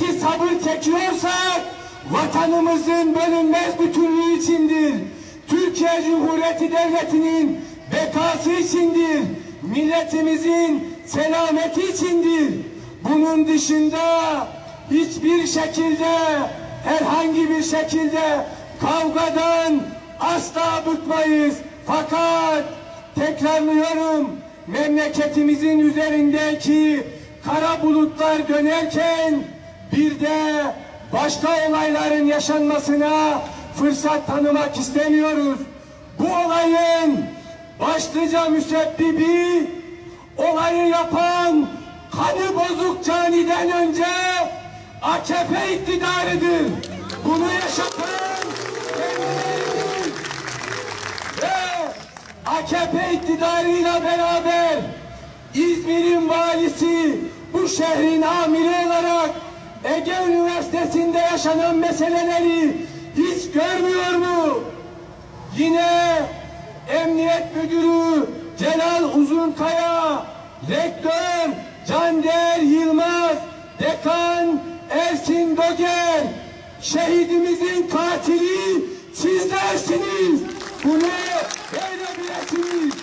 Peki sabır çekiyorsak vatanımızın bölünmez bütünlüğü içindir. Türkiye Cumhuriyeti Devleti'nin bekası içindir. Milletimizin selameti içindir. Bunun dışında hiçbir şekilde herhangi bir şekilde kavgadan asla bıkmayız. Fakat tekrarlıyorum memleketimizin üzerindeki kara bulutlar dönerken bir de başka olayların yaşanmasına fırsat tanımak istemiyoruz. Bu olayın başlıca müsebbibi olayı yapan kanı bozuk caniden önce AKP iktidarıdır. Bunu yaşatan kendileridir. Ve AKP iktidarıyla beraber İzmir'in valisi bu şehrin amiri olarak Ege Üniversitesi'nde yaşanan meseleleri hiç görmüyor mu? Yine Emniyet Müdürü Celal Uzunkaya, Rektör Cander Yılmaz, Dekan Ersin Doger, şehidimizin katili sizlersiniz. Bunu böyle bilesiniz.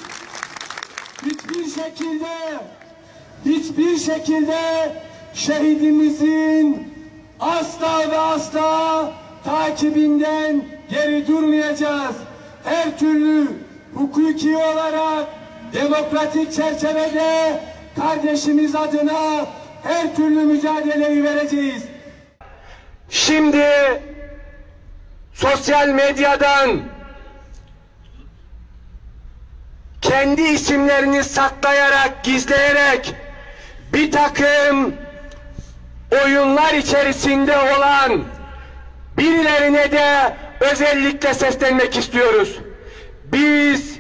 Hiçbir şekilde, hiçbir şekilde şehidimizin asla ve asla takibinden geri durmayacağız. Her türlü hukuki olarak demokratik çerçevede kardeşimiz adına her türlü mücadeleyi vereceğiz. Şimdi sosyal medyadan kendi isimlerini saklayarak, gizleyerek bir takım oyunlar içerisinde olan birilerine de özellikle seslenmek istiyoruz. Biz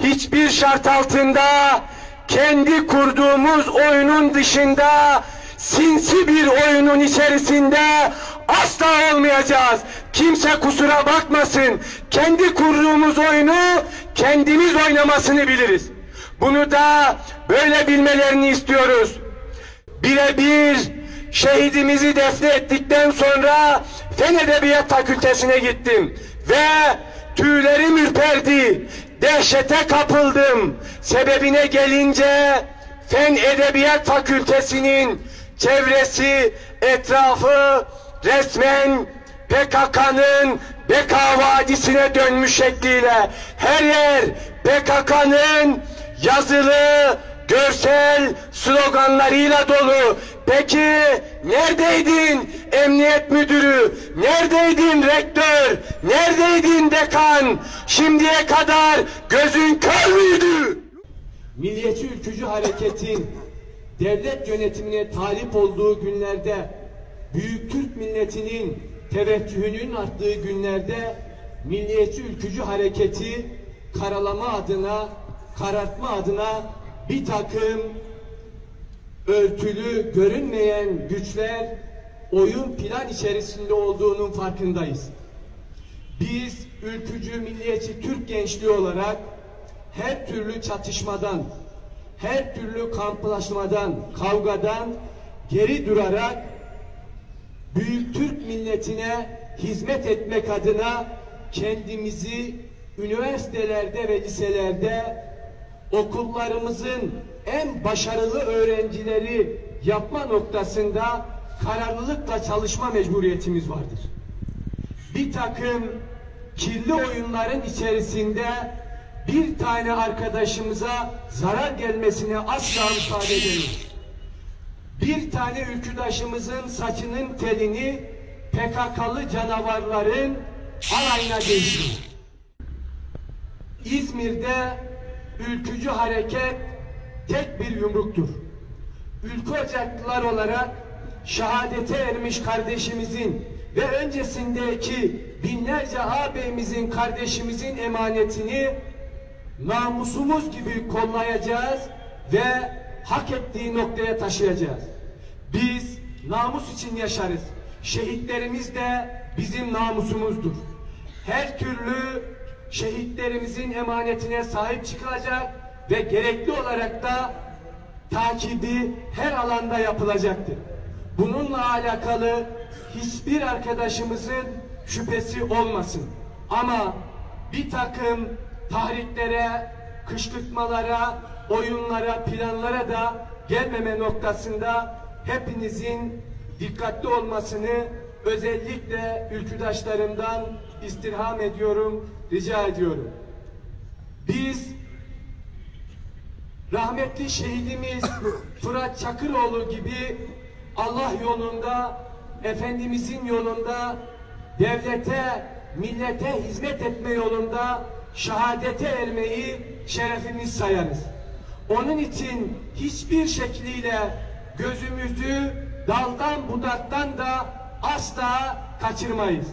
hiçbir şart altında kendi kurduğumuz oyunun dışında sinsi bir oyunun içerisinde asla olmayacağız. Kimse kusura bakmasın. Kendi kurduğumuz oyunu kendimiz oynamasını biliriz. Bunu da böyle bilmelerini istiyoruz. Birebir şehidimizi defnettikten sonra Fen Edebiyat Fakültesine gittim ve tüylerim ürperdi. Dehşete kapıldım. Sebebine gelince Fen Edebiyat Fakültesinin çevresi, etrafı resmen PKK'nın Beka Vadisi'ne dönmüş şekliyle her yer PKK'nın yazılı, görsel sloganlarıyla dolu. Peki neredeydin emniyet müdürü? Neredeydin rektör? Neredeydin dekan? Şimdiye kadar gözün kör müydü? Milliyetçi ülkücü hareketin devlet yönetimine talip olduğu günlerde Büyük Türk milletinin teveccühünün arttığı günlerde milliyetçi ülkücü hareketi karalama adına, karartma adına bir takım örtülü, görünmeyen güçler oyun plan içerisinde olduğunun farkındayız. Biz ülkücü, milliyetçi Türk gençliği olarak her türlü çatışmadan, her türlü kamplaşmadan, kavgadan geri durarak büyük Türk milletine hizmet etmek adına kendimizi üniversitelerde ve liselerde okullarımızın en başarılı öğrencileri yapma noktasında kararlılıkla çalışma mecburiyetimiz vardır. Bir takım kirli oyunların içerisinde bir tane arkadaşımıza zarar gelmesine asla müsaade edemeyiz. Bir tane ülküdaşımızın saçının telini PKK'lı canavarların alayına değiştirir. İzmir'de ülkücü hareket tek bir yumruktur. Ülke ocaklılar olarak şehadete ermiş kardeşimizin ve öncesindeki binlerce ağabeyimizin, kardeşimizin emanetini namusumuz gibi kollayacağız ve hak ettiği noktaya taşıyacağız. Biz namus için yaşarız. Şehitlerimiz de bizim namusumuzdur. Her türlü şehitlerimizin emanetine sahip çıkılacak ve gerekli olarak da takibi her alanda yapılacaktır. Bununla alakalı hiçbir arkadaşımızın şüphesi olmasın. Ama bir takım tahriklere, kışkırtmalara, oyunlara, planlara da gelmeme noktasında hepinizin dikkatli olmasını özellikle ülküdaşlarımdan istirham ediyorum, rica ediyorum. Biz rahmetli şehidimiz Fırat Çakıroğlu gibi Allah yolunda, Efendimizin yolunda, devlete, millete hizmet etme yolunda şehadete ermeyi şerefimiz sayarız. Onun için hiçbir şekliyle gözümüzü daldan budaktan da asla kaçırmayız.